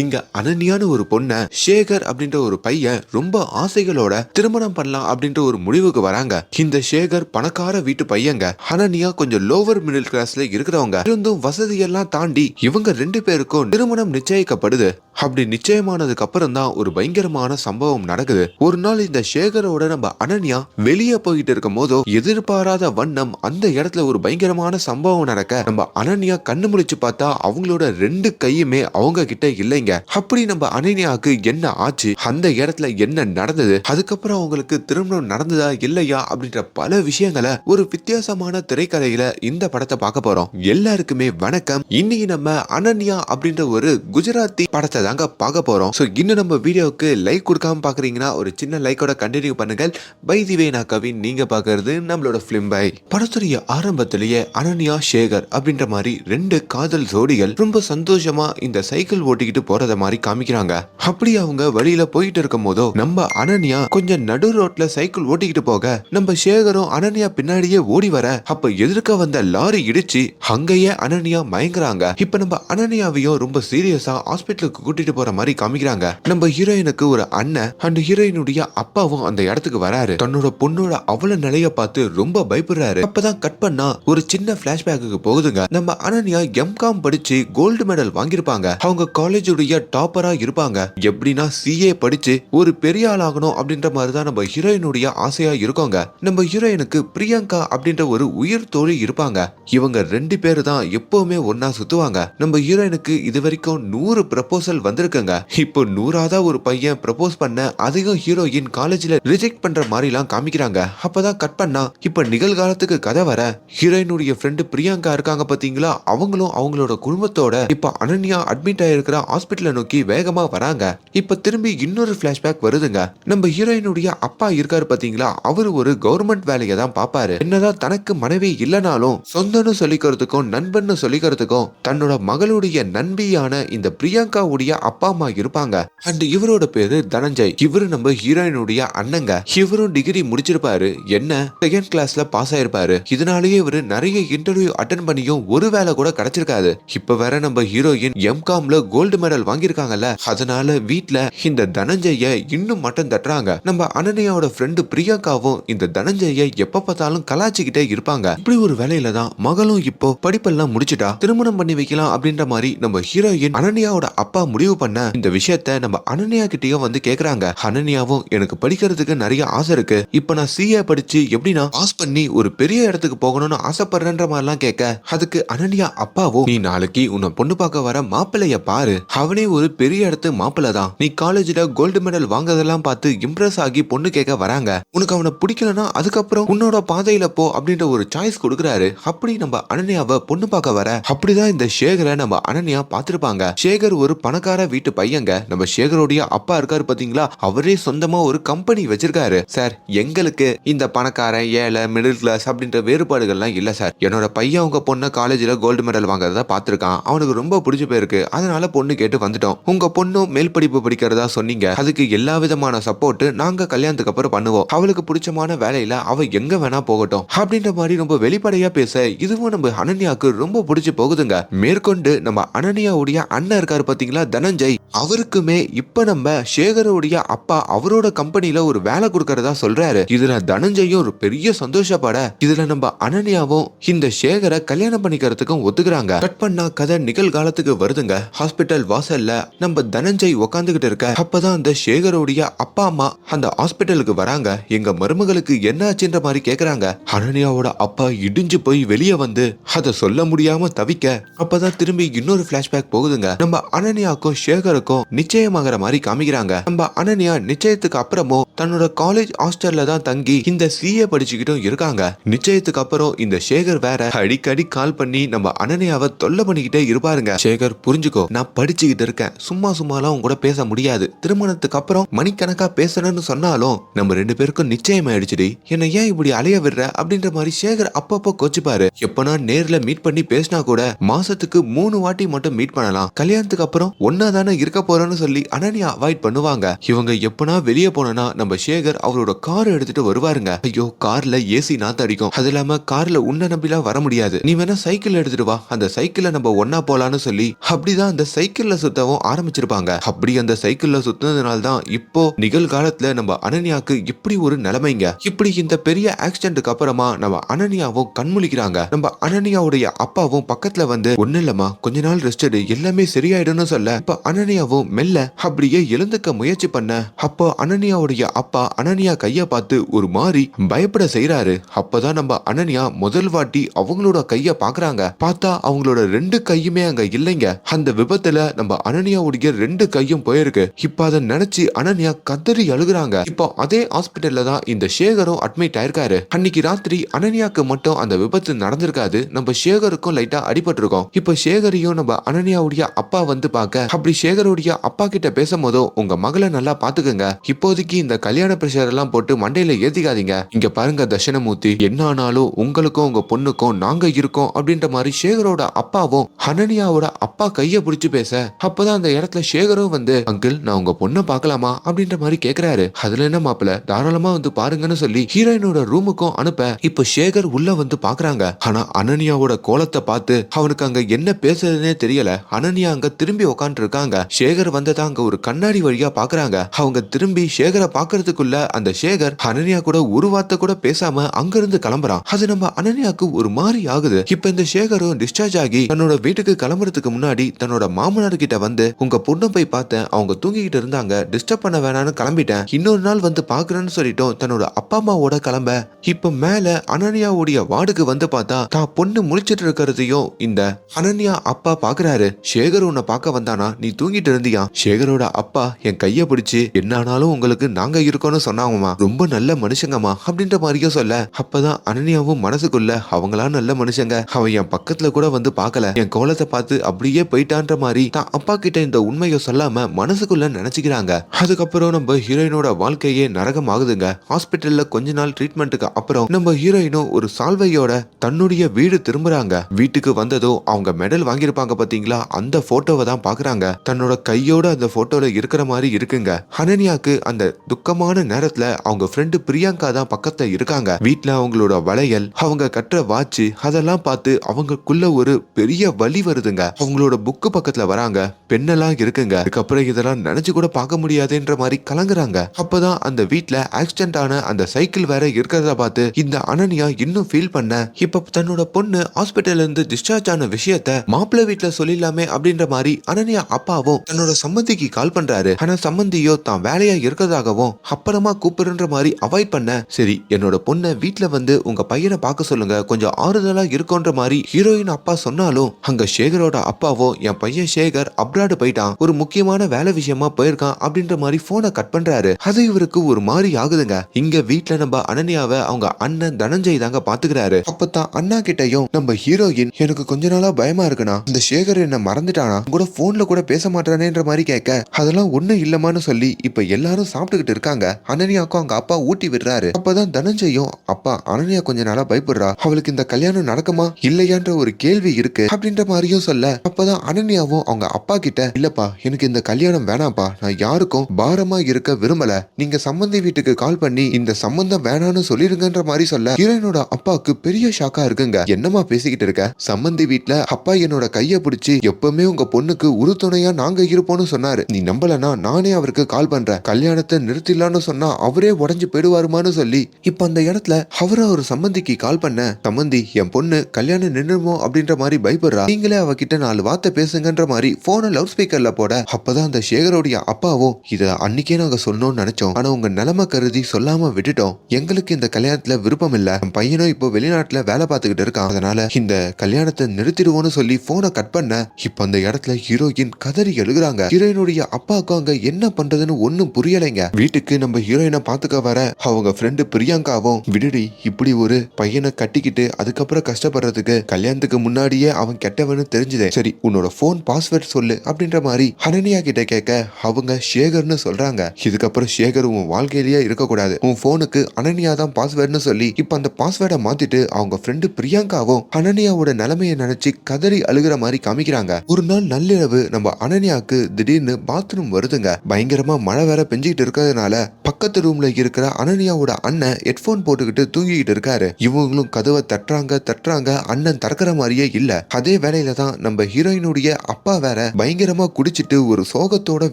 இங்க அனன்யான்னு ஒரு பொண்ண சேகர் அப்படின்ற ஒரு பையன் ரொம்ப ஆசைகளோட திருமணம் பண்ணலாம் அப்படின்ற ஒரு முடிவுக்கு வராங்க. இந்த சேகர் பணக்கார வீட்டு பையங்க அனன்யா கொஞ்சம் லோவர் மிடில் கிளாஸ்ல இருக்கிறவங்க. இருந்தும் வசதியெல்லாம் தாண்டி இவங்க ரெண்டு பேருக்கும் திருமணம் நிச்சயிக்கப்படுது. அப்படி நிச்சயமானதுக்கு அப்புறம் தான் ஒரு பயங்கரமான சம்பவம் நடக்குது. ஒரு நாள் இந்த சேகரோட நம்ம அனன்யா வெளியே போயிட்டு இருக்கும் போதோ எதிர்பாராத வண்ணம் அந்த இடத்துல ஒரு பயங்கரமான சம்பவம் நடக்க நம்ம அனன்யா கண்ணு முழிச்சு பார்த்தா அவங்களோட ரெண்டு கையுமே அவங்க கிட்ட இல்லைங்க. அப்படி நம்ம அனன்யாவுக்கு என்ன ஆச்சு? அந்த இடத்துல என்ன நடந்தது? அதுக்கப்புறம் அவங்களுக்கு திருமணம் நடந்ததா இல்லையா? அப்படின்ற பல விஷயங்களை ஒரு வித்தியாசமான திரைக்கதையில இந்த படத்தை பார்க்க போறோம். எல்லாருக்குமே வணக்கம். இன்னைக்கு நம்ம அனன்யா அப்படின்ற ஒரு குஜராத்தி படத்தை தாங்க பார்க்க போறோம். ஸோ இன்னும் நம்ம வீடியோவுக்கு லைக் கொடுக்காம பாக்குறீங்கன்னா ஒரு சின்ன லைக்கோட கண்டினியூ பண்ணுங்கள். பை திவே நான் கவின். நீங்க பாக்குறது நம்மளோட பிலிம் பை படத்துடைய ஆரம்பத்திலேயே அனன்யா சேகர் அப்படின்ற மாதிரி ரெண்டு காதல் ஜோடிகள் ரொம்ப சந்தோஷமா இந்த சைக்கிள் ஓட்டிக்கிட்டு போறத மாதிரி காமிக்கிறாங்க. அப்படி அவங்க வழியில போயிட்டு இருக்கும் போதோ நம்ம அனன்யா கொஞ்சம் நடு ரோட்ல சைக்கிள் ஓட்டிக்கிட்டு போக நம்ம சேகரும் அனன்யா பின்னாடியே ஓடி வர அப்ப எதிர்க்க வந்த லாரி இடிச்சு அங்கேயே அனன்யா மயங்குறாங்க. இப்ப நம்ம அனன்யாவையும் ரொம்ப சீரியஸா ஹாஸ்பிட்டலுக்கு கூட்டிட்டு போற மாதிரி காமிக்கிறாங்க. நம்ம ஹீரோயினுக்கு ஒரு அண்ணன் அண்ட் ஹீரோயினுடைய அப்பாவும் அந்த இடத்துக்கு வராரு. தன்னோட பொண்ணோட அவல நிலைய பார்த்து ரொம்ப பயப்படுறாரு. அப்பதான் கட் பண்ணா ஒரு சின்ன பிளாஷ்பேக்கு போகுதுங்க. நம்ம அனன்யா எம்காம் படிச்சு கோல்டு மெடல் வாங்கியிருப்பாங்க. அவங்க காலேஜோட காலேஜுடைய டாப்பரா இருப்பாங்க. எப்படின்னா சிஏ படிச்சு ஒரு பெரிய ஆளாகணும் அப்படின்ற மாதிரி தான் நம்ம ஹீரோயினுடைய ஆசையா இருக்கோங்க. நம்ம ஹீரோயினுக்கு பிரியங்கா அப்படின்ற ஒரு உயிர் தோழி இருப்பாங்க. இவங்க ரெண்டு பேரு தான் எப்பவுமே ஒன்னா சுத்துவாங்க. நம்ம ஹீரோயினுக்கு இது வரைக்கும் நூறு ப்ரப்போசல் வந்திருக்குங்க. இப்போ நூறாவதா ஒரு பையன் ப்ரப்போஸ் பண்ண அதையும் ஹீரோயின் காலேஜ்ல ரிஜெக்ட் பண்ற மாதிரிலாம் காமிக்கிறாங்க. அப்பதான் கட் பண்ணா இப்ப நிகழ்காலத்துக்கு கதை வர ஹீரோயினுடைய ஃப்ரெண்டு பிரியங்கா இருக்காங்க பாத்தீங்களா? அவங்களும் அவங்களோட குடும்பத்தோட இப்ப அனன்யா அட்மிட் ஆயிருக்கிற ஹாஸ்பிட்டல் நோக்கி வேகமா வராங்க. இப்ப திரும்பி இன்னொரு பிளாஷ்பேக் வருதுங்க. நம்ம ஹீரோயினுடைய அப்பா இருக்காரு பாத்தீங்களா? அவரு ஒரு கவர்மெண்ட் வேலையை தான் பாப்பாரு என்னதான் தனக்கு மனைவி இல்லைனாலும் சொந்தன்னு சொல்லிக்கிறதுக்கும் நண்பன்னு சொல்லிக்கிறதுக்கும் தன்னோட மகளுடைய நண்பியான இந்த பிரியங்காவுடைய அப்பா அம்மா இருப்பாங்க. அண்ட் இவரோட பேரு தனஞ்சய். இவரு நம்ம ஹீரோயினுடைய அண்ணங்க. இவரும் டிகிரி முடிச்சிருப்பாரு. என்ன? செகண்ட் கிளாஸ்ல பாஸ் ஆயிருப்பாரு. இதனாலேயே இவரு நிறைய இன்டர்வியூ அட்டன் பண்ணியும் ஒரு வேலை கூட கிடைச்சிருக்காது. இப்ப வேற நம்ம ஹீரோயின் எம்காம்ல கோல்டு மெடல் வாங்கியிருக்காங்கல்ல. அதனால வீட்ல இந்த தனஞ்சய இன்னும் மட்டம் தட்டுறாங்க. நம்ம அனன்யாவோட ஃப்ரெண்டு பிரியங்காவும் இந்த தனஞ்சய எப்ப பார்த்தாலும் கலாச்சிக்கிட்டே இருப்பாங்க. இப்படி ஒரு வேலையில தான் மகளும் இப்போ படிப்பெல்லாம் முடிச்சிட்டா திருமணம் பண்ணி வைக்கலாம் அப்படின்ற மாதிரி நம்ம ஹீரோயின் அனன்யாவோட அப்பா முடிவு பண்ண இந்த விஷயத்த நம்ம அனன்யா கிட்டயும் வந்து கேக்குறாங்க. அனன்யாவும் எனக்கு படிக்கிறதுக்கு நிறைய ஆசை இருக்கு. இப்ப நான் சிஏ படிச்சு எப்படின்னா பாஸ் பண்ணி ஒரு பெரிய இடத்துக்கு போகணும்னு ஆசைப்படுறேன்ற மாதிரிலாம் கேட்க அதுக்கு அனன்யா அப்பாவும் நீ நாளைக்கு உன்னை பொண்ணு பார்க்க வர மாப்பிள்ளைய பாரு. அவனே ஒரு பெரிய இடத்து மாப்பிள்ள தான். நீ காலேஜ்ல கோல்டு மெடல் வாங்குறதெல்லாம் பார்த்து இம்ப்ரெஸ் ஆகி பொண்ணு கேட்க வராங்க. உனக்கு அவனை பிடிக்கலனா அதுக்கப்புறம் உன்னோட பாதையில போ அப்படின்ற ஒரு சாய்ஸ் கொடுக்குறாரு. அப்படி நம்ம அனன்யாவை பொண்ணு பார்க்க வர அப்படிதான் இந்த சேகரை நம்ம அனன்யா பார்த்திருப்பாங்க. சேகர் ஒரு பணக்கார வீட்டு பையங்க. நம்ம சேகருடைய அப்பா இருக்காரு பாத்தீங்களா? அவரே சொந்தமா ஒரு கம்பெனி வச்சிருக்காரு. சார் எங்களுக்கு இந்த பணக்காரன் ஏழை மிடில் கிளாஸ் அப்படின்ற வேறுபாடுகள்லாம் இல்ல சார் என்னோட பையன் உங்க பொண்ணை காலேஜ்ல கோல்டு மெடல் வாங்குறதா பார்த்திருக்கான். அவனுக்கு ரொம்ப பிடிச்சி போயிருக்கு அதனால பொண்ணு கேட்டு வந்துட்டோம். உங்க பொண்ணும் மேல் படிப்பு படிக்கிறதா சொன்னீங்க. அதுக்கு எல்லா விதமான சப்போர்ட் நாங்க கல்யாணத்துக்கு அப்புறம் பண்ணுவோம். அவளுக்கு பிடிச்சமான வேலையில அவ எங்க வேணா போகட்டும். அப்படின்ற மாதிரி ரொம்ப வெளிப்படையா பேச இதுவும் நம்ம அனன்யாவுக்கு ரொம்ப பிடிச்சு போகுதுங்க. மேற்கொண்டு நம்ம அனன்யாவுடைய அண்ணன் இருக்காரு பாத்தீங்களா? தனஞ்சய். அவருக்குமே இப்ப நம்ம சேகருடைய அப்பா அவரோட கம்பெனில ஒரு வேலை கொடுக்கறதா சொல்றாரு. இதுல தனஞ்சயும் ஒரு பெரிய சந்தோஷப்பட இதுல நம்ம அனன்யாவும் இந்த சேகரை கல்யாணம் பண்ணிக்கிறதுக்கும் ஒத்துக்கிறாங்க. கட் பண்ணா கதை நிகழ்காலத்துக்கு வருதுங்க. ஹாஸ்பிட்டல் வாசல்ல நம்ம தனஞ்சய் உக்காந்துகிட்டு இருக்க. அப்பதான் அந்த சேகருடைய அப்பா அம்மா அந்த ஹாஸ்பிட்டலுக்கு வராங்க. எங்க மருமகளுக்கு என்ன ஆச்சுன்ற மாதிரி கேக்குறாங்க. அனன்யாவோட அப்பா இடிஞ்சு போய் வெளியே வந்து அதை சொல்ல முடியாம தவிக்க அப்பதான் திரும்பி இன்னொரு பிளாஷ்பேக் போகுதுங்க. நம்ம அனன்யாக்கும் சேகருக்கும் நிச்சயமாகற மாதிரி காமிக்கிறாங்க. நம்ம அனன்யா நிச்சயத்துக்கு அப்புறமும் தன்னோட காலேஜ் ஹாஸ்டல்ல தான் தங்கி இந்த சிஏ படிச்சுக்கிட்டும் இருக்காங்க. நிச்சயத்துக்கு அப்புறம் இந்த சேகர் வேற அடிக்கடி கால் பண்ணி நம்ம அனன்யாவை தொல்லை பண்ணிக்கிட்டே இருப்பாருங்க. சேகர் புரிஞ்சுக்கோ நான் படிச்சுக்கிட்டு இருக்கேன். சும்மா சும்மாலாம் உங்க கூட பேச முடியாது. திருமணத்துக்கு அப்புறம் மணிக்கணக்கா பேசணும்னு சொன்னாலும் நம்ம ரெண்டு பேருக்கும் நிச்சயம் ஆயிடுச்சுடி என்ன ஏன் இப்படி அலைய விடுற? அப்படின்ற மாதிரி சேகர் அப்பப்போ கோச்சுப்பாரு. எப்பனா நேர்ல மீட் பண்ணி பேசினா கூட மாசத்துக்கு மூணு வாட்டி மட்டும் மீட் பண்ணலாம். கல்யாணத்துக்கு அப்புறம் ஒன்னா தானே இருக்க இருக்க போறேன்னு சொல்லி அனன்யா அவாய்ட் பண்ணுவாங்க. இவங்க எப்பனா வெளியே போனா நம்ம சேகர் அவரோட கார் எடுத்துட்டு வருவாருங்க. ஐயோ கார்ல ஏசி நாத்த அடிக்கும். அது இல்லாம கார்ல உன்ன நம்பிலாம் வர முடியாது. நீ வேணா சைக்கிள் எடுத்துட்டு வா. அந்த சைக்கிள்ல நம்ம ஒன்னா போலான்னு சொல்லி அப்படிதான் அந்த சைக்கிள்ல சுத்தவும் ஆரம்பிச்சிருப்பாங்க. அப்படி அந்த சைக்கிள்ல சுத்தினதுனால தான் இப்போ நிகழ்காலத்துல நம்ம அனன்யாக்கு இப்படி ஒரு நிலைமைங்க. இப்படி இந்த பெரிய ஆக்சிடென்ட்க்கு அப்புறமா நம்ம அனன்யாவும் கண்முழிக்கிறாங்க. நம்ம அனன்யாவுடைய அப்பாவும் பக்கத்துல வந்து ஒண்ணு இல்லம்மா. கொஞ்ச நாள் ரெஸ்ட் எடு. எல்லாமே சரியாயிடும்னு சொல்ல. இப்ப அனன்யா அனன்யாவும் மெல்ல அப்படியே எழுந்துக்க முயற்சி பண்ண அப்போ அனன்யாவுடைய அப்பா அனன்யா கைய பார்த்து ஒரு மாதிரி பயப்பட செய்யறாரு அப்பதான் நம்ம அனன்யா முதல் வாட்டி அவங்களோட கைய பாக்குறாங்க பார்த்தா அவங்களோட ரெண்டு கையுமே அங்க இல்லைங்க. அந்த விபத்துல நம்ம அனன்யாவுடைய ரெண்டு கையும் போயிருக்கு. இப்ப அதை நினைச்சு அனன்யா கதறி அழுகுறாங்க. இப்போ அதே ஹாஸ்பிட்டல்ல தான் இந்த சேகரும் அட்மிட் ஆயிருக்காரு. அன்னைக்கு ராத்திரி அனன்யாக்கு மட்டும் அந்த விபத்து நடந்திருக்காது. நம்ம சேகருக்கும் லைட்டா அடிபட்டிருக்கோம். இப்ப சேகரையும் நம்ம அனன்யாவுடைய அப்பா வந்து பார்க்க அப்படி சேகருடைய அப்பா கிட்ட பேசும்போதோ உங்க மகளை நல்லா பாத்துக்கங்க. இப்போதைக்கு இந்த கல்யாண பிரஷர் எல்லாம் போட்டு மண்டையில ஏத்திக்காதீங்க. இங்க பாருங்க தர்ஷனமூர்த்தி என்ன ஆனாலும் உங்களுக்கும் உங்க பொண்ணுக்கும் நாங்க இருக்கோம் அப்படின்ற மாதிரி சேகரோட அப்பாவும் அனன்யாவோட அப்பா கைய பிடிச்சு பேச அப்பதான் அந்த இடத்துல சேகரும் வந்து அங்கிள் நான் உங்க பொண்ணை பார்க்கலாமா அப்படின்ற மாதிரி கேக்குறாரு. அதுல என்ன மாப்பிள? தாராளமா வந்து பாருங்கன்னு சொல்லி ஹீரோயினோட ரூமுக்கும் அனுப்ப இப்ப சேகர் உள்ள வந்து பாக்குறாங்க. ஆனா அனன்யாவோட கோலத்தை பார்த்து அவனுக்கு அங்க என்ன பேசுறதுனே தெரியல. அனன்யா அங்க திரும்பி உட்காந்துருக்காங்க சேகர் வந்ததா அங்க ஒரு கண்ணாடி வழியா பாக்குறாங்க. அவங்க திரும்பி சேகரை பாக்குறதுக்குள்ள அந்த சேகர் அனன்யா கூட ஒரு வார்த்தை கூட பேசாம அங்க இருந்து கிளம்புறான். அது நம்ம அனன்யாக்கு ஒரு மாதிரி ஆகுது. இப்ப இந்த சேகரும் டிஸ்சார்ஜ் ஆகி தன்னோட வீட்டுக்கு கிளம்புறதுக்கு முன்னாடி தன்னோட மாமனார் கிட்ட வந்து உங்க பொண்ணை போய் பார்த்தேன். அவங்க தூங்கிக்கிட்டு இருந்தாங்க. டிஸ்டர்ப் பண்ண வேணாம்னு கிளம்பிட்டேன். இன்னொரு நாள் வந்து பாக்குறேன்னு சொல்லிட்டோம் தன்னோட அப்பா அம்மாவோட கிளம்ப. இப்ப மேல அனன்யாவுடைய வார்டுக்கு வந்து பார்த்தா தான் பொண்ணு முழிச்சிட்டு இருக்கிறதையும் இந்த அனன்யா அப்பா பாக்குறாரு. சேகர் உன்னை பார்க்க வந்தானா? நீ தூங்கிட்டு இருந்தியா? சேகரோட அப்பா என் கைய பிடிச்சு என்னானாலும் உங்களுக்கு நாங்க இருக்கோம்னு சொன்னாங்கம்மா. ரொம்ப நல்ல மனுஷங்கம்மா அப்படின்ற மாதிரியும் சொல்ல. அப்பதான் அனன்யாவும் மனசுக்குள்ள அவங்களா நல்ல மனுஷங்க. அவன் என் பக்கத்துல கூட வந்து பார்க்கல. என் கோலத்தை பார்த்து அப்படியே போயிட்டான்ற மாதிரி தான் அப்பா கிட்ட இந்த உண்மையை சொல்லாம மனசுக்குள்ள நினைச்சுக்கிறாங்க. அதுக்கப்புறம் நம்ம ஹீரோயினோட வாழ்க்கையே நரகம் ஆகுதுங்க ஹாஸ்பிட்டல்ல கொஞ்ச நாள் ட்ரீட்மெண்ட்டுக்கு அப்புறம் நம்ம ஹீரோயினும் ஒரு சால்வையோட தன்னுடைய வீடு திரும்புறாங்க. வீட்டுக்கு வந்ததோ அவங்க மெடல் வாங்கியிருப்பாங்க பாத்தீங்களா? அந்த போட்டோவை தான் பாக்குறாங்க. தன்னோட கையோட அந்த போட்டோல இருக்கிற மாதிரி இருக்குங்க. அனன்யாக்கு அந்த துக்கமான நேரத்துல அவங்க ஃப்ரெண்டு பிரியங்கா தான் பக்கத்துல இருக்காங்க. வீட்டுல அவங்களோட வளையல் அவங்க கட்டுற வாட்ச் அதெல்லாம் பார்த்து அவங்களுக்குள்ள ஒரு பெரிய வழி வருதுங்க. அவங்களோட புக்கு பக்கத்துல வராங்க. பெண்ணெல்லாம் இருக்குங்க. அதுக்கப்புறம் இதெல்லாம் நினைச்சு கூட பார்க்க முடியாதுன்ற மாதிரி கலங்குறாங்க. அப்பதான் அந்த வீட்டுல ஆக்சிடென்ட் ஆன அந்த சைக்கிள் வேற இருக்கிறத பார்த்து இந்த அனன்யா இன்னும் ஃபீல் பண்ண இப்ப தன்னோட பொண்ணு ஹாஸ்பிட்டல் இருந்து டிஸ்சார்ஜ் ஆன விஷயத்த மாப்பிள்ளை வீட்டுல சொல்லிடலாமே அப்படின்ற மாதிரி அனன்யா அப்பாவும் தன்னோட சம்மந்திக்கு கால் பண்றாரு. ஆனா சம்மந்தியோ தான் வேலையா இருக்கிறதாகவும் அப்புறமா கூப்பிடுன்ற மாதிரி அவாய்ட் பண்ண சரி என்னோட பொண்ணை வீட்டுல வந்து உங்க பையனை பார்க்க சொல்லுங்க. கொஞ்சம் ஆறுதலா இருக்கும்ன்ற மாதிரி ஹீரோயின் அப்பா சொன்னாலும் அங்க சேகரோட அப்பாவோ என் பையன் சேகர் அப்ராடு போயிட்டான். ஒரு முக்கியமான வேலை விஷயமா போயிருக்கான். அப்படின்ற மாதிரி போனை கட் பண்றாரு. அது இவருக்கு ஒரு மாதிரி ஆகுதுங்க. இங்க வீட்டுல நம்ம அனன்யாவை அவங்க அண்ணன் தனஞ்சய் தாங்க பாத்துக்கிறாரு. அப்பதான் அண்ணா கிட்டயும் நம்ம ஹீரோயின் எனக்கு கொஞ்ச நாளா பயமா இருக்குண்ணா. இந்த சேகர் என்ன மறந்துட்டானா? கூட போன்ல கூட பேச மாட்டானேன்ற மாதிரி கேட்க அதெல்லாம் ஒன்றும் இல்லமான்னு சொல்லி இப்ப எல்லாரும் சாப்பிட்டுக்கிட்டு இருக்காங்க. அனன்யாக்கும் அவங்க அப்பா ஊட்டி விடுறாரு. அப்பதான் தனஞ்சயும் அப்பா அனன்யா கொஞ்ச நாளா பயப்படுறா. அவளுக்கு இந்த கல்யாணம் நடக்குமா? இல்லையான்ற ஒரு கேள்வி இருக்கு. அப்படின்ற மாதிரியும் சொல்ல அப்பதான் அனன்யாவும் அவங்க அப்பா கிட்ட இல்லப்பா எனக்கு இந்த கல்யாணம் வேணாம்ப்பா. நான் யாருக்கும் பாரமா இருக்க விரும்பல. நீங்க சம்பந்தி வீட்டுக்கு கால் பண்ணி இந்த சம்பந்தம் வேணாம்னு சொல்லிருங்கன்ற மாதிரி சொல்ல ஹீரோயினோட அப்பாவுக்கு பெரிய ஷாக்கா இருக்குங்க. என்னமா பேசிக்கிட்டு இருக்க? சம்பந்தி வீட்டுல அப்பா என்னோட கைய பிடிச்சி எப்பவுமே உங்க பொண்ணுக்கு உறுதுணையா நாங்க இருப்போன்னு சொன்னாரு. நீ நம்பலனா நானே அவருக்கு கால் பண்றேன். கல்யாணத்தை நிறுத்திடலான்னு சொன்னா அவரே உடஞ்சு போயிடுவாருமான்னு சொல்லி. இப்ப அந்த இடத்துல அவரை ஒரு சம்பந்திக்கு கால் பண்ண சம்பந்தி என் பொண்ணு கல்யாணம் நின்றுமோ? அப்படின்ற மாதிரி பயப்படுறா. நீங்களே அவகிட்ட நாலு வார்த்தை பேசுங்கன்ற மாதிரி போனை லவுட் ஸ்பீக்கர்ல போட அப்பதான் அந்த சேகரோடைய அப்பாவோ இத அன்னைக்கே நாங்க சொல்லணும்னு நினைச்சோம். ஆனா உங்க நிலைமை கருதி சொல்லாம விட்டுட்டோம். எங்களுக்கு இந்த கல்யாணத்துல விருப்பம் இல்ல. என் பையனும் இப்போ வெளிநாட்டுல வேலை பார்த்துக்கிட்டு இருக்கான். அதனால இந்த கல்யாணத்தை நிறுத்திடுவோம்னு சொல்லி போனை கட் பண்ண இப்ப அந்த இடத்துல ஹீரோயின் கதறி எழுகுறாங்க ஹீரோயினுடைய அப்பாவுக்கும் அங்க என்ன பண்றதுன்னு ஒன்னும் புரியலைங்க. வீட்டுக்கு நம்ம ஹீரோயினை பாத்துக்க வர அவங்க ஃப்ரெண்டு பிரியங்காவும் விடுடி இப்படி ஒரு பையனை கட்டிக்கிட்டு அதுக்கப்புறம் கஷ்டப்படுறதுக்கு கல்யாணத்துக்கு முன்னாடியே அவன் கெட்டவன்னு தெரிஞ்சதே. சரி உன்னோட ஃபோன் பாஸ்வேர்ட் சொல்லு அப்படின்ற மாதிரி அனன்யா கிட்ட கேட்க அவங்க சேகர்னு சொல்றாங்க. இதுக்கப்புறம் சேகர் உன் வாழ்க்கையிலேயே இருக்கக்கூடாது. உன் போனுக்கு அனன்யா தான் பாஸ்வேர்ட்னு சொல்லி இப்ப அந்த பாஸ்வேர்டை மாத்திட்டு அவங்க ஃப்ரெண்டு பிரியங்காவும் அனன்யாவோட நிலைமையை நினைச்சு கதறி அழுகிற மாதிரி காமிக்கிறாங்க. ஒரு நாள் நள்ளிரவு நம்ம அனனியா அனன்யாக்கு திடீர்னு பாத்ரூம் வருதுங்க. பயங்கரமா மழை வேற பெஞ்சுக்கிட்டு இருக்கிறதுனால பக்கத்து ரூம்ல இருக்கிற அனன்யாவோட அண்ணன் ஹெட்போன் போட்டுக்கிட்டு தூங்கிக்கிட்டு இருக்காரு. இவங்களும் கதவை தட்டுறாங்க தட்டுறாங்க. அண்ணன் திறக்கிற மாதிரியே இல்ல. அதே வேலையில தான் நம்ம ஹீரோயினுடைய அப்பா வேற பயங்கரமா குடிச்சிட்டு ஒரு சோகத்தோட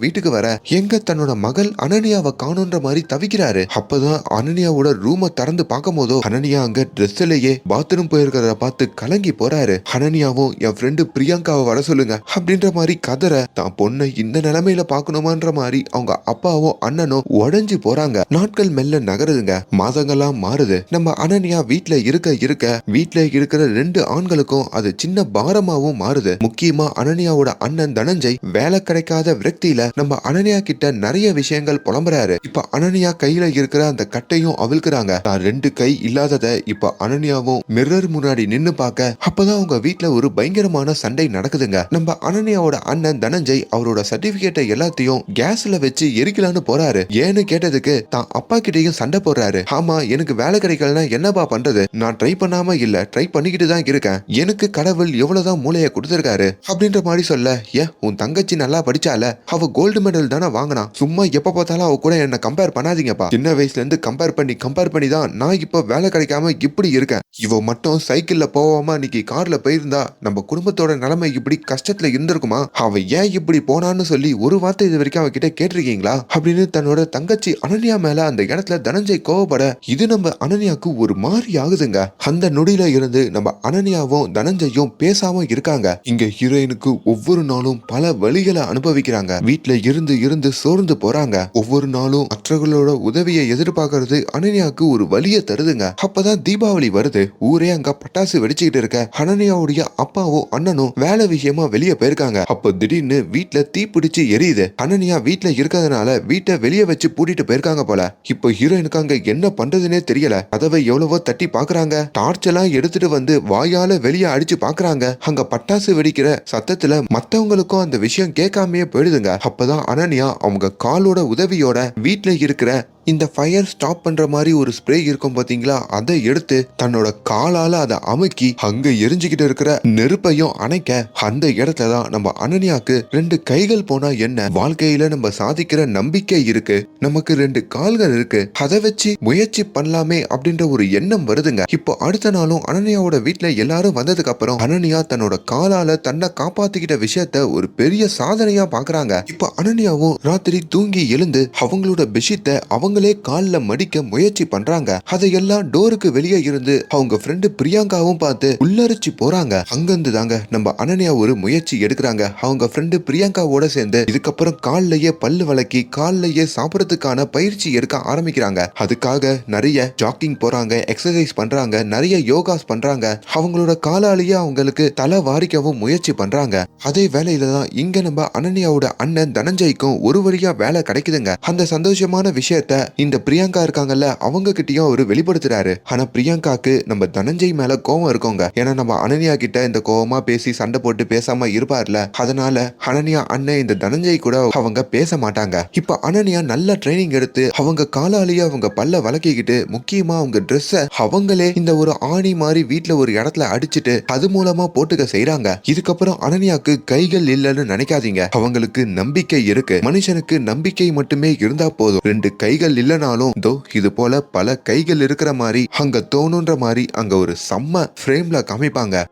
வீட்டுக்கு வர எங்க தன்னோட மகள் அனன்யாவை காணுன்ற மாதிரி தவிக்கிறாரு. அப்பதான் அனன்யாவோட ரூமை திறந்து பார்க்கும் போதோ அனன்யா அங்க ட்ரெஸ்லயே பாத்ரூம் போயிருக்கிறத பார்த்து கலங்கி போறாரு. அனன்யாவும் என் ஃப்ரெண்டு பிரியங்காவை வர சொல்லுங்க அப்படின்ற மாதிரி கதற தான் பொண்ணை இந்த நிலைமையில பார்க்கணுமான்ற மாதிரி அவங்க அப்பாவும் அண்ணனும் உடைஞ்சு போறாங்க. நாட்கள் மெல்ல நகருதுங்க. மாதங்களா மாறுது. நம்ம அனன்யா வீட்ல இருக்க இருக்க வீட்ல இருக்கிற ரெண்டு ஆண்களுக்கும் அது சின்ன பாரமாவும் மாறுது. முக்கியமா அனன்யாவோட அண்ணன் தனஞ்சய் வேலை கிடைக்காத விரக்தியில நம்ம அனன்யா கிட்ட நிறைய விஷயங்கள் புலம்புறாரு. இப்ப அனன்யா கையில இருக்கிற அந்த கட்டையும் அவிழ்க்கிறாங்க. தான் ரெண்டு கை இல்லாதத இப்ப அனன்யாவும் மிரர் முன்னாடி நின்னு பார்க்க அப்பதான் அவங்க வீட்டுல ஒரு பயங்கரமான சண்டை நடக்குதுங்க. நம்ம அனன்யாவோட அண்ணன் தனஞ்சய் அவரோட சர்டிபிகேட்டை எல்லாத்தையும் கேஸ்ல வச்சு எரிக்கலான்னு போறாரு. ஏன்னு கேட்டதுக்கு தான் அப்பா கிட்டயும் சண்டை போடுறாரு. ஆமா எனக்கு வேலை கிடைக்கலன்னா என்னப்பா பண்றது? நான் ட்ரை பண்ணாம இல்ல ட்ரை பண்ணிக்கிட்டு தான் இருக்கேன். எனக்கு கடவுள் எவ்வளவுதான் மூளைய கொடுத்திருக்காரு அப்படின்ற மாதிரி சொல்ல ஏன் உன் தங்கச்சி நல்லா படிச்சால அவ கோல்டு மெடல் தானே வாங்கினா? சும்மா எப்ப பார்த்தாலும் அவ கூட என்ன கம்பேர் பண்ணாதீங்கப்பா. சின்ன வயசுல இருந்து கம்பேர் பண்ணி கம்பேர் பண்ணி தான் நான் இப்ப வேலை கிடைக்காம இப்படி இருக்கேன். இவ மட்டும் சைக்கிள்ல போவாம இன்னைக்கு கார்ல போயிருந்தா நம்ம குடும்பத்தோட நிலைமை இப்படி கஷ்டத்துல இருந்திருக்குமா? அவ ஏன் இப்படி போனான்னு சொல்லி ஒரு வார்த்தை இது வரைக்கும் அவகிட்ட கேட்டிருக்கீங்களா? அப்படின்னு தன்னோட தங்கச்சி அனன்யா மேல அந்த இடத்துல தனஞ்சய் கோவப்பட இது நம்ம அனன்யாக்கு ஒரு மாதிரி ஆகுதுங்க. அந்த நொடியில இருந்து நம்ம அனன்யாவும் தனஞ்சயும் பேசாம இருக்காங்க. இங்க ஹீரோயினுக்கு ஒவ்வொரு நாளும் பல வழிகளை அனுபவிக்கிறாங்க. வீட்டுல இருந்து இருந்து சோர்ந்து போறாங்க. ஒவ்வொரு நாளும் மற்றவர்களோட உதவியை எதிர்பார்க்கறது அனன்யாவுக்கு ஒரு வழியை தருதுங்க. அப்பதான் தீபாவளி வருது. ஊரே அங்க பட்டாசு வெடிச்சுக்கிட்டு இருக்க. அனன்யாவுடைய அப்பாவும் அண்ணனும் வேலை விஷயமா வெளியே போயிருக்காங்க. அப்ப திடீர்னு வீட்ல தீ பிடிச்சு எரியுது. அனன்யா வீட்ல இருக்கிறதுனால வீட்டை வெளியே வச்சு பூட்டிட்டு போயிருக்காங்க போல. இப்போ ஹீரோயினுக்கு அங்க என்ன பண்றதுன்னே தெரியல. கதவை எவ்வளவோ தட்டி பாக்குறாங்க. டார்ச் எல்லாம் எடுத்துட்டு வந்து வாயால வெளியே அடிச்சு பாக்குறாங்க. அங்க பட்டாசு வெடிக்கிற சத்தத்துல மத்தவங்களுக்கும் அந்த விஷயம் கேட்காமயே போயிடுதுங்க. அப்பதான் அனன்யா அவங்க காலோட உதவியோட வீட்ல இருக்கிற இந்த ஃபயர் ஸ்டாப் பண்ற மாதிரி ஒரு ஸ்ப்ரே இருக்கும் பாத்தீங்களா? அதை எடுத்து தன்னோட காலால அதை அமுக்கி அங்க எரிஞ்சுக்கிட்டு இருக்கிற நெருப்பையும் அணைக்க அந்த இடத்துல தான் நம்ம அனன்யாக்கு ரெண்டு கைகள் போனா என்ன? வாழ்க்கையில நம்ம சாதிக்கிற நம்பிக்கை இருக்கு. நமக்கு ரெண்டு கால்கள் இருக்கு. அதை வச்சு முயற்சி பண்ணலாமே அப்படின்ற ஒரு எண்ணம் வருதுங்க. இப்போ அடுத்த நாளும் அனன்யாவோட வீட்டுல எல்லாரும் வந்ததுக்கு அப்புறம் அனன்யா தன்னோட காலால தன்னை காப்பாத்திக்கிட்ட விஷயத்த ஒரு பெரிய சாதனையா பாக்குறாங்க. இப்போ அனன்யாவும் ராத்திரி தூங்கி எழுந்து அவங்களோட பெஷித்தை அவங்களே காலில் மடிக்க முயற்சி பண்றாங்க. அதையெல்லாம் டோருக்கு வெளியே இருந்து அவங்க ஃப்ரெண்டு பிரியங்காவும் பார்த்து உள்ளரிச்சு போறாங்க. அங்கிருந்து தாங்க நம்ம அனன்யா ஒரு முயற்சி எடுக்கிறாங்க. அவங்க ஃப்ரெண்டு பிரியங்காவோட சேர்ந்து இதுக்கப்புறம் கால்லயே பல்லு வளக்கி கால்லயே சாப்பிடறதுக்கான பயிற்சி எடுக்க ஆரம்பிக்கிறாங்க. அதுக்காக நிறைய ஜாக்கிங் போறாங்க எக்ஸசைஸ் பண்றாங்க நிறைய யோகாஸ் பண்றாங்க. அவங்களோட காலாலேயே அவங்களுக்கு தலை வாரிக்கவும் முயற்சி பண்றாங்க. அதே வேலையில தான் இங்க நம்ம அனன்யாவோட அண்ணன் தனஞ்சய்க்கும் ஒரு வழியா வேலை கிடைக்குதுங்க. அந்த சந்தோஷமான விஷயத்த இந்த பிரியங்கா இருக்காங்கல்ல அவங்க கிட்டயும் அவரு வெளிப்படுத்துறாரு. ஆனா பிரியங்காக்கு நம்ம தனஞ்சய் மேல கோவம் இருக்கோங்க. ஏன்னா நம்ம அனன்யா கிட்ட இந்த கோவமா பேசி சண்டை போட்டு பேசாம இருப்பார்ல. அதனால அனன்யா அண்ணன் இந்த தனஞ்சய் கூட அவங்க பேச மாட்டாங்க. இப்ப அனன்யா நல்ல ட்ரைனிங் எடுத்து அவங்க காலாலேயே அவங்க பல்ல வளக்கிக்கிட்டு முக்கியமா அவங்க ட்ரெஸ்ஸ அவங்களே இந்த ஒரு ஆணி மாதிரி வீட்டுல ஒரு இடத்துல அடிச்சிட்டு அது மூலமா போட்டுக்க செய்யறாங்க இதுக்கப்புறம் அனன்யாக்கு கைகள் இல்லைன்னு நினைக்காதீங்க. அவங்களுக்கு நம்பிக்கை இருக்கு. மனுஷனுக்கு நம்பிக்கை மட்டுமே இருந்தா போதும். ரெண்டு கைகள் இல்லைனாலும் தோ இது போல பல கைகள் இருக்கிற மாதிரி அங்க தோணுன்ற மாதிரி அங்க ஒரு செம்ம ஃப்ரேம்ல காமிப்பாங்க.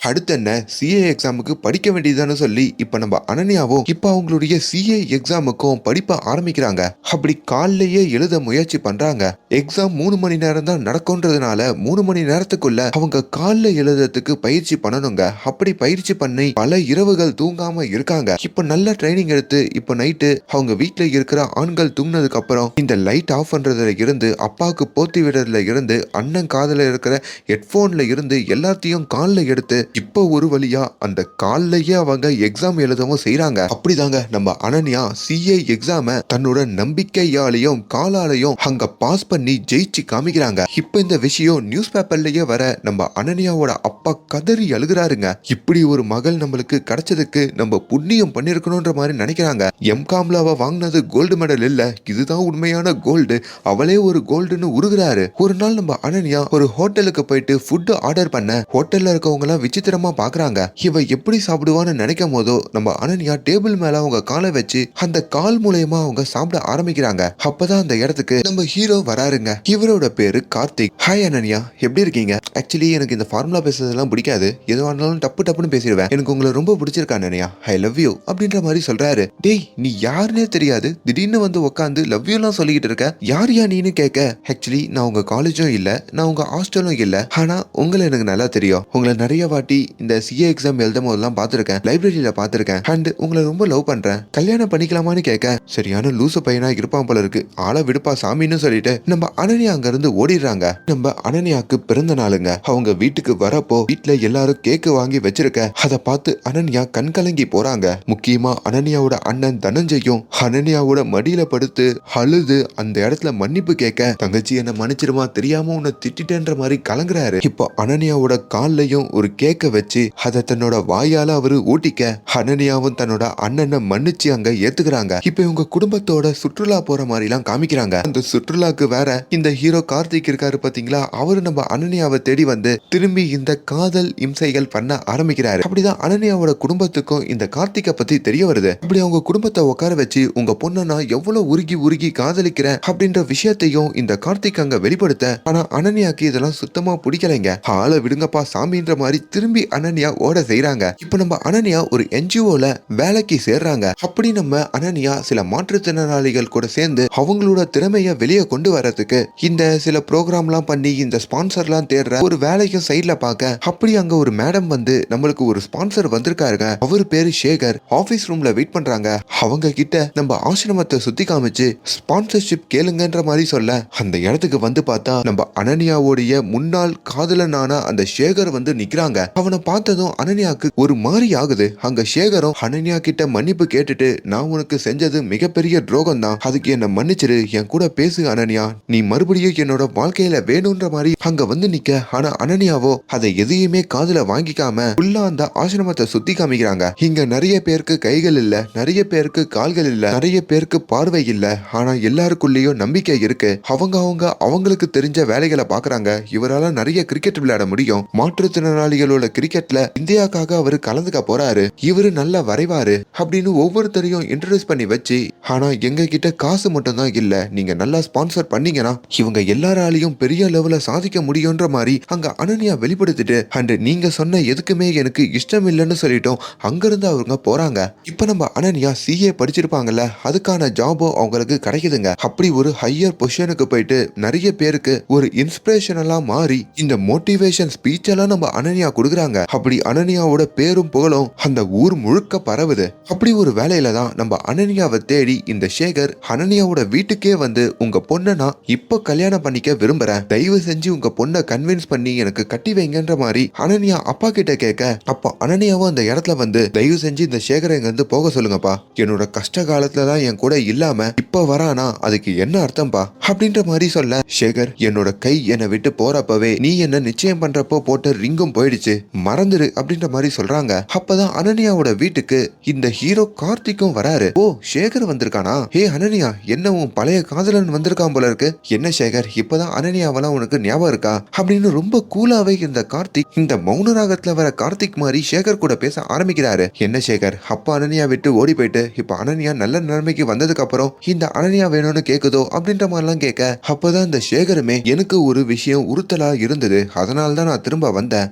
அடுத்து என்ன? சிஏ எக்ஸாமுக்கு படிக்க வேண்டியதுன்னு சொல்லி இப்ப நம்ம அனன்யாவும் இப்ப அவங்களுடைய சிஏ எக்ஸாமுக்கும் படிப்ப ஆரம்பிக்கிறாங்க. அப்படி காலையே எழுத முயற்சி பண்றாங்க. எக்ஸாம் மூணு மணி நேரம் தான் நடக்கும்ன்றதுனால மூணு மணி நேரத்துக்குள்ள அவங்க காலில் எழுதுறதுக்கு பயிற்சி பண்ணணுங்க. அப்படி பயிற்சி பண்ணி பல இரவுகள் தூங்காம இருக்காங்க. இப்ப நல்ல ட்ரைனிங் எடுத்து இப்ப நைட்டு அவங்க வீட்டில் இருக்கிற ஆண்கள் தூங்கினதுக்கு அப்புறம் இந்த லைட் ஆஃப் பண்றதுல இருந்து அப்பாவுக்கு போத்தி விடுறதுல இருந்து அண்ணன் காதில் இருக்கிற ஹெட்போன்ல இருந்து எல்லாத்தையும் காலில் எடுத்து இப்போ ஒரு வழியா அந்த காலையே அவங்க எக்ஸாம் எழுதவும் செய்யறாங்க அப்படிதாங்க நம்ம அனன்யா சிஏ எக்ஸாம தன்னோட நம்பிக்கையாலையும் காலாலையும் அங்க பாஸ் பண்ணி ஜெயிச்சு காமிக்கிறாங்க. இப்போ இந்த விஷயம் நியூஸ் பேப்பர்லயே வர நம்ம அனன்யாவோட அப்பா கதறி அழுகுறாருங்க. இப்படி ஒரு மகள் நம்மளுக்கு கிடைச்சதுக்கு நம்ம புண்ணியம் பண்ணிருக்கணும்ன்ற மாதிரி நினைக்கிறாங்க. எம்காம்ல அவ வாங்கினது கோல்டு மெடல் இல்ல இதுதான் உண்மையான கோல்டு அவளே ஒரு கோல்டுன்னு உருகுறாரு. ஒரு நாள் நம்ம அனன்யா ஒரு ஹோட்டலுக்கு போயிட்டு ஃபுட்டு ஆர்டர் பண்ண ஹோட்டல்ல இருக்கவங்க எல்லாம் விசித்திரமா பாக்குறாங்க. இவ எப்படி சாப்பிடுவான்னு நினைக்கும் போதோ நம்ம அனன்யா டேபிள் மேல அவங்க காலை வச்சு அந்த கால் மூலயமா அவங்க சாப்பிட ஆரம்பிக்கிறாங்க. அப்பதான் அந்த இடத்துக்கு நம்ம ஹீரோ வராருங்க. இவரோட பேரு கார்த்திக். ஹாய் அனன்யா. எப்படி இருக்கீங்க? ஆக்சுவலி எனக்கு இந்த ஃபார்முலா பேசுறதெல்லாம் பிடிக்காது. எதுவாக இருந்தாலும் டப்பு டப்புன்னு பேசிடுவேன். எனக்கு உங்களை ரொம்ப பிடிச்சிருக்கா அனன்யா. ஐ லவ் யூ அப்படின்ற மாதிரி சொல்றாரு. டேய் நீ யாருன்னே தெரியாது. திடீர்னு வந்து உட்காந்து லவ் யூலாம் சொல்லிக்கிட்டு இருக்க. யார் யா நீன்னு கேட்க ஆக்சுவலி நான் உங்க காலேஜும் இல்ல. நான் உங்க ஹாஸ்டலும் இல்ல. ஆனா உங்களை எனக்கு நல்லா தெரியும். உங்களை நிறைய வாட்டி இந்த சிஏ எக்ஸாம் எழுதும் போதெல்லாம் பார்த்துருக்கேன். லைப்ரரியில பார்த்துருக்கேன். அண்ட் உங்களை ரொம்ப லவ் பண்றேன். கல்யாணம் பண்ணிக்கலாமான்னு கேட்க சரியான லூசு பையனா இருப்பான் போல இருக்கு. ஆள விடுப்பா சாமின்னு சொல்லிட்டு நம்ம அனன்யா அங்க இருந்து ஓடிடுறாங்க. நம்ம அனன்யாக்கு பிறந்த நாளுங்க. அவங்க வீட்டுக்கு வரப்போ வீட்டுல எல்லாரும் கேக்கு வாங்கி வச்சிருக்க அதை பார்த்து அனன்யா கண் கலங்கி போறாங்க. முக்கியமா அனன்யாவோட அண்ணன் தனஞ்சயும் அனன்யாவோட மடியில படுத்து அழுது அந்த இடத்துல மன்னிப்பு கேட்க தங்கச்சி என்ன மன்னிச்சிருமா தெரியாம உன்னை திட்டிட்டேன்ற மாதிரி கலங்குறாரு. இப்போ அனன்யாவோட கால்லையும் ஒரு கேக்க வச்சு அதை தன்னோட வாயால அவரு ஊட்டிக்க அனன்யாவும் தன்னோட அண்ணனை மன்னிச்சு அங்க ஏத்துக்கிறாங்க. இப்ப இவங்க குடும்பத்தோட சுற்றுலா போற மாதிரி எல்லாம் காமிக்கிறாங்க. அந்த சுற்றுலாக்கு வேற இந்த ஹீரோ கார்த்திக் இருக்காரு பாத்தீங்களா? அவரு நம்ம அனன்யாவை தேடி வந்து திரும்பி இந்த காதல் இம்சைகள் பண்ண ஆரம்பிக்கிறாரு. அப்படிதான் அனன்யாவோட குடும்பத்துக்கும் இந்த கார்த்திகை பத்தி தெரிய வருது. அப்படி அவங்க குடும்பத்தை உட்கார வச்சு உங்க பொண்ணை நான் எவ்வளவு உருகி உருகி காதலிக்கிறேன் அப்படின்ற விஷயத்தையும் இந்த கார்த்திக் அங்க வெளிப்படுத்த ஆனா அனன்யாக்கு இதெல்லாம் சுத்தமா பிடிக்கலைங்க. ஆளை விடுங்கப்பா சாமின்ற மாதிரி திரும்பி அனன்யா ஓட செய்யறாங்க இப்ப நம்ம அனன்யா ஒரு என்ஜிஓல வேலைக்கு சேர்றாங்க. அப்படி நம்ம அனன்யா சில மாற்றுத்திறனாளிகள் கூட சேர்ந்து அவங்களோட திறமைய வெளியே கொண்டு வரதுக்கு இந்த சில ப்ரோக்ராம்லாம் பண்ணி இந்த ஸ்பான்சர்லாம் தேடுற ஒரு வேலைக்கும் சைட்ல பார்க்க அப்படி அங்க ஒரு மேடம் வந்து நம்மளுக்கு ஒரு ஸ்பான்சர் வந்திருக்காருங்க. அவர் பேரு சேகர். ஆபீஸ் ரூம்ல வெயிட் பண்றாங்க. அவங்க கிட்ட நம்ம ஆசிரமத்தை சுத்தி காமிச்சு ஸ்பான்சர்ஷிப் கேளுங்கன்ற மாதிரி சொல்ல. அந்த இடத்துக்கு வந்து பார்த்தா நம்ம அனன்யாவுடைய முன்னாள் காதலனான அந்த சேகர் வந்து நிக்கிறாங்க. அவனை பார்த்ததும் அனன்யாக்கு ஒரு மாதிரி ஆகுது. அங்க சேகரும் அனன்யா கிட்ட மன்னிப்பு கேட்டுட்டு நான் உனக்கு செஞ்சது மிகப்பெரிய துரோகம் தான் அதுக்கு என்ன மன்னிச்சிரு. என் கூட பேசு அனன்யா. நீ மறுபடியும் என்னோட வாழ்க்கையில வேணும்ன்ற மாதிரி அங்க வந்து நிக்க. ஆனா அனன்யாவோ அதை எதையுமே காதுல வாங்கிக்காம ஃபுல்லா அந்த ஆசிரமத்தை சுத்தி காமிக்கிறாங்க. இங்க நிறைய பேருக்கு கைகள் இல்ல நிறைய பேருக்கு கால்கள் இல்ல நிறைய பேருக்கு பார்வை இல்ல. ஆனா எல்லாருக்குள்ளேயும் நம்பிக்கை இருக்கு. அவங்க அவங்க அவங்களுக்கு தெரிஞ்ச வேலைகளை பாக்குறாங்க. இவரால நிறைய கிரிக்கெட் விளையாட முடியும். மாற்றுத்திறனாளிகளோட கிரிக்கெட்ல இந்தியாக்காக அவரு கலந்துக்க போறாரு. இவரு நல்லா வரைவாரு அப்படின்னு ஒவ்வொருத்தரையும் இன்ட்ரடியூஸ் பண்ணி வச்சு ஆனா எங்க கிட்ட காசு மட்டும் தான் இல்ல நீங்க நல்லா ஸ்பான்சர் பண்ணீங்கன்னா இவங்க எல்லாராலையும் பெரிய லெவல்ல சாதிக்க முடியும்ன்ற மாதிரி அங்க அனன்யா வெளிப்படுத்திட்டு அண்ட் நீங்க சொன்ன எதுக்குமே எனக்கு இஷ்டம் இல்லைன்னு சொல்லிட்டோம் அங்கிருந்து அவங்க போறாங்க. இப்ப நம்ம அனன்யா சிஏ படிச்சிருப்பாங்கல்ல அதுக்கான ஜாபோ அவங்களுக்கு கிடைக்குதுங்க. அப்படி ஒரு ஹையர் பொசிஷனுக்கு போயிட்டு நிறைய பேருக்கு ஒரு இன்ஸ்பிரேஷனெல்லாம் மாறி இந்த மோட்டிவேஷன் ஸ்பீச் எல்லாம் நம்ம அனன்யா கொடுக்குறாங்க அப்படி அனன்யாவோட பேரும் புகழும் அந்த ஊர் முழுக்க பரவுது. அப்படி ஒரு வேலையில தான் நம்ம அனன்யாவை தேடி இந்த சேகர் அனன்யாவோட வீட்டுக்கே வந்து உங்க பொண்ணை நான் இப்போ கல்யாணம் பண்ணிக்க விரும்புறேன். தயவு செஞ்சு உங்க பொண்ணை கன்வின்ஸ் பண்ணி எனக்கு கட்டி வைங்கன்ற மாதிரி அனன்யா அப்பா கிட்ட கேட்க அப்ப அனன்யாவும் அந்த இடத்துல வந்து தயவு செஞ்சு இந்த சேகரை இங்க இருந்து போக சொல்லுங்கப்பா. என்னோட கஷ்ட காலத்துல தான் என் கூட இல்லாம இப்ப வரானா அதுக்கு என்ன அர்த்தம்பா? அப்படின்ற மாதிரி சொல்ல சேகர் என்னோட கை என்னை விட்டு போறப்பவே நீ என்ன நிச்சயம் பண்றப்போ போட்ட ரிங்கும் போயிடுச்சு. மறந்துடு அப்படின்ற மாதிரி சொல்றாங்க. அப்பதான் அனன்யாவோட வீட்டுக்கு இந்த ஹீரோ கார்த்திக்கும் வராரு. ஓ சேகர் வந்திருக்கானா? ஹே அனன்யா என்ன உன் பழைய காதலன் வந்திருக்கான் போல இருக்கு? என்ன சேகர் இப்பதான் அனன்யாவெல்லாம் உனக்கு ஞாபகம் இருக்கா? அப்படின்னு ரொம்ப கூலாவே இந்த கார்த்திக் இந்த மௌன ராகத்துல வர கார்த்திக் மாதிரி சேகர் கூட பேச ஆரம்பிக்கிறாரு. என்ன சேகர் அப்பா அனன்யா விட்டு ஓடி போயிட்டு இப்ப அனன்யா நல்ல நிலைமைக்கு வந்ததுக்கு அப்புறம் இந்த அனன்யா வேணும்னு கேக்குதோ அப்படின்ற மாதிரிலாம் கேட்க அப்பதான் இந்த சேகருமே எனக்கு ஒரு விஷயம் உறுத்தலா இருந்தது. அதனால தான் நான் திரும்ப வந்தேன்.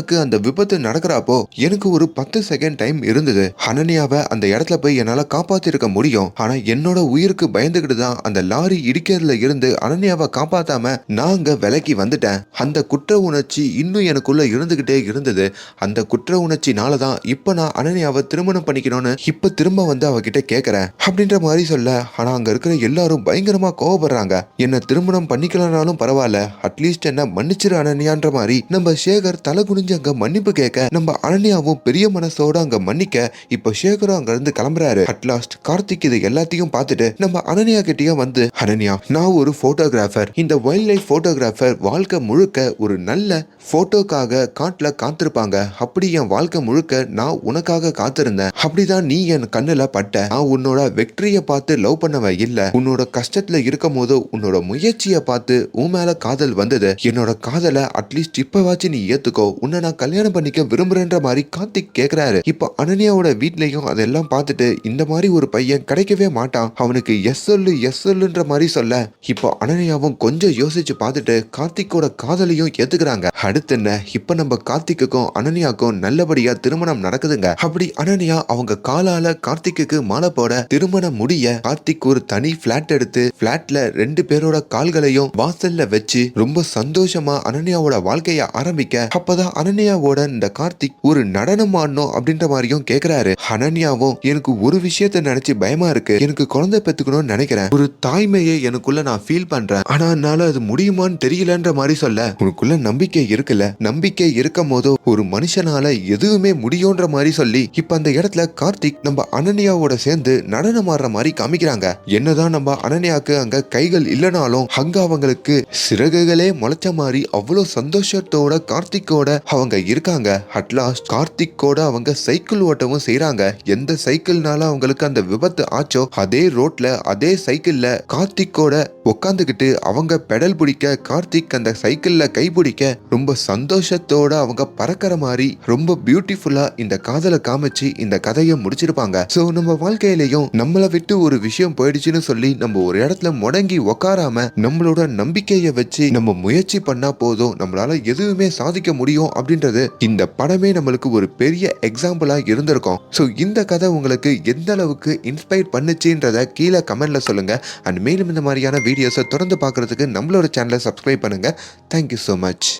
அனன்யாக்கு அந்த விபத்து நடக்கிறப்போ எனக்கு ஒரு பத்து செகண்ட் டைம் இருந்தது. அனன்யாவை அந்த இடத்துல போய் என்னால காப்பாத்திருக்க முடியும். ஆனா என்னோட உயிருக்கு பயந்துகிட்டு தான் அந்த லாரி இடிக்கிறதுல இருந்து அனன்யாவை காப்பாத்தாம நான் அங்க விலக்கி வந்துட்டேன். அந்த குற்ற உணர்ச்சி இன்னும் எனக்குள்ள இருந்துகிட்டே இருந்தது. அந்த குற்ற உணர்ச்சினால தான் இப்ப நான் அனன்யாவை திருமணம் பண்ணிக்கணும்னு இப்ப திரும்ப வந்து அவகிட்ட கேக்குறேன். அப்படின்ற மாதிரி சொல்ல ஆனா அங்க இருக்கிற எல்லாரும் பயங்கரமா கோவப்படுறாங்க. என்ன திருமணம் பண்ணிக்கலனாலும் பரவாயில்ல. அட்லீஸ்ட் என்ன மன்னிச்சிரு அனன்யான்ற மாதிரி நம்ம சேகர் தலை குனிஞ்சு அங்க மன்னிப்பு கேட்க நம்ம அனன்யாவும் பெரிய மனசோட அங்க மன்னிக்க இப்ப சேகரும் அங்க இருந்து கிளம்புறாரு. அட்லாஸ்ட் கார்த்திக் இது எல்லாத்தையும் பார்த்துட்டு நம்ம அனன்யா கிட்டயும் வந்து அனன்யா நான் ஒரு போட்டோகிராஃபர் இந்த வைல்ட் லைஃப் போட்டோகிராஃபர் வாழ்க்கை முழுக்க ஒரு நல்ல போட்டோக்காக காட்டுல காத்திருப்பாங்க. அப்படி என் வாழ்க்கை முழுக்க நான் உனக்காக காத்திருந்தேன். அப்படிதான் நீ என் கண்ணுல பட்ட. நான் உன்னோட வெற்றியை பார்த்து லவ் பண்ணவ இல்ல. உன்னோட கஷ்டத்துல இருக்கும் போது உன்னோட முயற்சியை பார்த்து உன் மேல காதல் வந்தது. என்னோட காதலை அட்லீஸ்ட் இப்பவாச்சும் நீ ஏத்துக்கோ. உன்னை உன்னை நான் கல்யாணம் பண்ணிக்க விரும்புறேன்ற மாதிரி கார்த்திக் கேக்குறாரு. இப்போ அனன்யாவோட வீட்லயும் அதெல்லாம் பார்த்துட்டு இந்த மாதிரி ஒரு பையன் கிடைக்கவே மாட்டான். அவனுக்கு எஸ் சொல்லு எஸ் சொல்லுன்ற மாதிரி சொல்ல. இப்போ அனன்யாவும் கொஞ்சம் யோசிச்சு பார்த்துட்டு கார்த்திக்கோட காதலையும் ஏத்துக்கிறாங்க. அடுத்து என்ன? இப்ப நம்ம கார்த்திக்குக்கும் அனன்யாக்கும் நல்லபடியா திருமணம் நடக்குதுங்க. அப்படி அனன்யா அவங்க காலால கார்த்திக்கு மாலை போட திருமணம் முடிய கார்த்திக் ஒரு தனி பிளாட் எடுத்து பிளாட்ல ரெண்டு பேரோட கால்களையும் வாசல்ல வச்சு ரொம்ப சந்தோஷமா அனன்யாவோட வாழ்க்கைய ஆரம்பிக்க அப்பதான் அனன்யாவோட இந்த கார்த்திக் ஒரு நடனம் ஆடணும் அப்படின்ற மாதிரியும் கேக்குறாரு. அனன்யாவும் எனக்கு ஒரு விஷயத்த நினைச்சு பயமா இருக்கு. எனக்கு குழந்தை பெத்துக்கணும்னு நினைக்கிறேன். ஒரு தாய்மையை எனக்குள்ள நான் ஃபீல் பண்றேன். ஆனா என்னால அது முடியுமான்னு தெரியலன்ற மாதிரி சொல்ல. உனக்குள்ள நம்பிக்கை இருக்குல்ல? நம்பிக்கை இருக்கும் போதோ ஒரு மனுஷனால எதுவுமே முடியும்ன்ற மாதிரி சொல்லி இப்ப அந்த இடத்துல கார்த்திக் நம்ம அனன்யாவோட சேர்ந்து நடனம் ஆடுற மாதிரி காமிக்கிறாங்க. என்னதான் நம்ம அனன்யாக்கு அங்க கைகள் இல்லைனாலும் அங்க அவங்களுக்கு சிறகுகளே முளைச்ச மாதிரி அவ்வளவு சந்தோஷத்தோட கார்த்திக்கோட அவங்க இருக்காங்க. அட்லாஸ்ட் கார்த்திக்கோட அவங்க சைக்கிள் ஓட்டவும் செய்யறாங்க எந்த சைக்கிள்னால அவங்களுக்கு அந்த விபத்து ஆச்சோ அதே ரோட்ல அதே சைக்கிள்ல கார்த்திக்கோட உட்காந்துக்கிட்டு அவங்க பெடல் பிடிக்க கார்த்திக் அந்த சைக்கிள்ல கை பிடிக்க ரொம்ப சந்தோஷத்தோட அவங்க பறக்கிற மாதிரி ரொம்ப பியூட்டிஃபுல்லா இந்த காதலை காமிச்சு இந்த கதையை முடிச்சிருப்பாங்க. சோ நம்ம வாழ்க்கையிலையும் நம்மளை விட்டு ஒரு விஷயம் போயிடுச்சுன்னு சொல்லி நம்ம ஒரு இடத்துல முடங்கி உக்காராம நம்மளோட நம்பிக்கையை வச்சு நம்ம முயற்சி பண்ணா போதும். நம்மளால எதுவுமே சாதிக்க முடியும் அப்படி அப்படின்றது இந்த படமே நம்மளுக்கு ஒரு பெரிய எக்ஸாம்பிளா இருந்திருக்கும். ஸோ இந்த கதை உங்களுக்கு எந்த அளவுக்கு இன்ஸ்பயர் பண்ணுச்சுன்றத கீழே கமெண்ட்ல சொல்லுங்க. அண்ட் மேலும் இந்த மாதிரியான வீடியோஸை தொடர்ந்து பார்க்கறதுக்கு நம்மளோட சேனலை சப்ஸ்கிரைப் பண்ணுங்க. Thank you so much